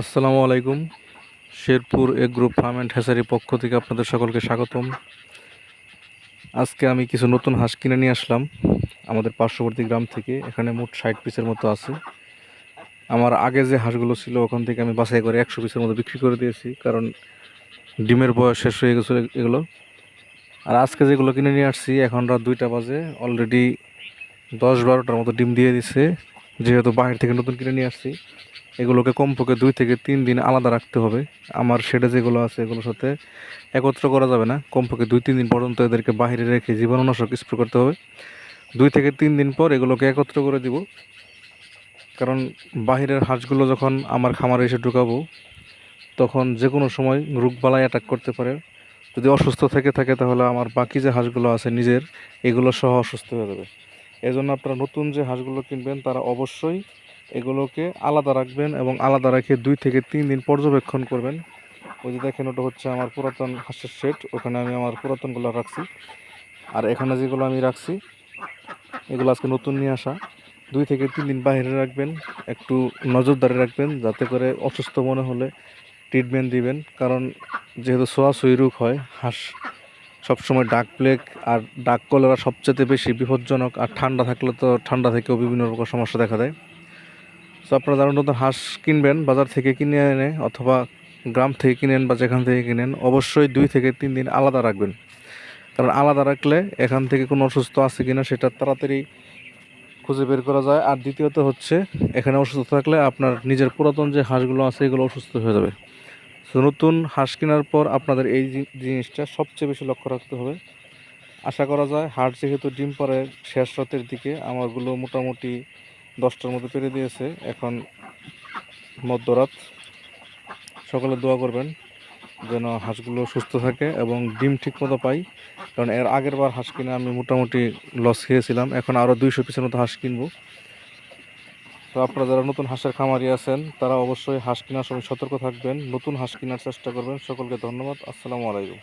আসসালামু আলাইকুম। শেরপুর এ গ্রুপ ফার্ম অ্যান্ড হ্যাচারির পক্ষ থেকে আপনাদের সকলকে স্বাগতম। আজকে আমি কিছু নতুন হাঁস কিনে নিয়ে আসলাম। আমাদের পার্শ্ববর্তী গ্রাম থেকে, এখানে মোট ষাট পিসের মতো আছে। আমার আগে যে হাঁসগুলো ছিল, ওখান থেকে আমি বাছাই করে একশো পিসের মতো বিক্রি করে দিয়েছি, কারণ ডিমের বয়স শেষ হয়ে গেছিল এগুলো। আর আজকে যেগুলো কিনে নিয়ে আসছি, এখন রাত দুইটা বাজে অলরেডি দশ বারোটার মতো ডিম দিয়ে দিছে। যেহেতু বাইরে থেকে নতুন কিনে নিয়ে আসছি, এগুলোকে কমপক্ষে দুই থেকে তিন দিন আলাদা রাখতে হবে। আমার শেডে যেগুলো আছে, এগুলোর সাথে একত্র করা যাবে না। কমপক্ষে দুই তিন দিন পর্যন্ত এদেরকে বাইরে রেখে জীবাণুনাশক স্প্রে করতে হবে। দুই থেকে তিন দিন পর এগুলোকে একত্র করে দিব। কারণ বাহিরের হাঁসগুলো যখন আমার খামারে এসে ঢুকাবো, তখন যে কোনো সময় রোগবালাই অ্যাটাক করতে পারে। যদি অসুস্থ থেকে থাকে, তাহলে আমার বাকি যে হাঁসগুলো আছে নিজের, এগুলো সহ অসুস্থ হয়ে যাবে। এই জন্য আপনারা নতুন যে হাঁসগুলো কিনবেন, তারা অবশ্যই এগুলোকে আলাদা রাখবেন এবং আলাদা রেখে দুই থেকে তিন দিন পর্যবেক্ষণ করবেন। ওই যে দেখেন, ওটা হচ্ছে আমার পুরাতন হাঁসের সেট ওখানে আমি আমার পুরাতনগুলো রাখছি। আর এখানে যেগুলো আমি রাখছি, এগুলো আজকে নতুন নিয়ে আসা। দুই থেকে তিন দিন বাইরে রাখবেন, একটু নজরদারি রাখবেন, যাতে করে অসুস্থ মনে হলে ট্রিটমেন্ট দিবেন। কারণ যেহেতু সোয়াশুই রোগ হয়, হাঁস সবসময় ডাক প্লেগ আর ডাক কলেরা সবচেয়ে বেশি বিপজ্জনক আর ঠান্ডা থাকলে তো ঠান্ডা থেকেও বিভিন্ন রকম সমস্যা দেখা দেয়। তো আপনারা যারা নতুন হাঁস কিনবেন, বাজার থেকে কিনে এনে অথবা গ্রাম থেকে কিনেন বা যেখান থেকে কিনেন অবশ্যই দুই থেকে তিন দিন আলাদা রাখবেন। কারণ আলাদা রাখলে এখান থেকে কোনো অসুস্থ আছে কিনা সেটা তাড়াতাড়ি খুঁজে বের করা যায়। আর দ্বিতীয়ত হচ্ছে, এখানে অসুস্থ থাকলে আপনার নিজের পুরাতন যে হাঁসগুলো আছে, এগুলো অসুস্থ হয়ে যাবে। তো নতুন হাঁস কেনার পর আপনাদের এই জিনিসটা সবচেয়ে বেশি লক্ষ্য রাখতে হবে। আশা করা যায় হাট যেহেতু ডিম পরে শেষ রাতের দিকে, আমারগুলো মোটামুটি দশটার মতো পেরে দিয়েছে। এখন মধ্যরাত, সকালে দোয়া করবেন যেন হাঁসগুলো সুস্থ থাকে এবং ডিম ঠিক মতো পাই। কারণ এর আগের বার হাঁস কিনে আমি মোটামুটি লস খেয়েছিলাম, এখন আরও দুইশো পিসের মতো হাঁস কিনবো। তো আপনারা যারা নতুন হাঁসের খামারি আছেন, তারা অবশ্যই হাঁস কেনার সময় সতর্ক থাকবেন। নতুন হাঁস কেনার চেষ্টা করবেন। সকলকে ধন্যবাদ। আসসালামু আলাইকুম।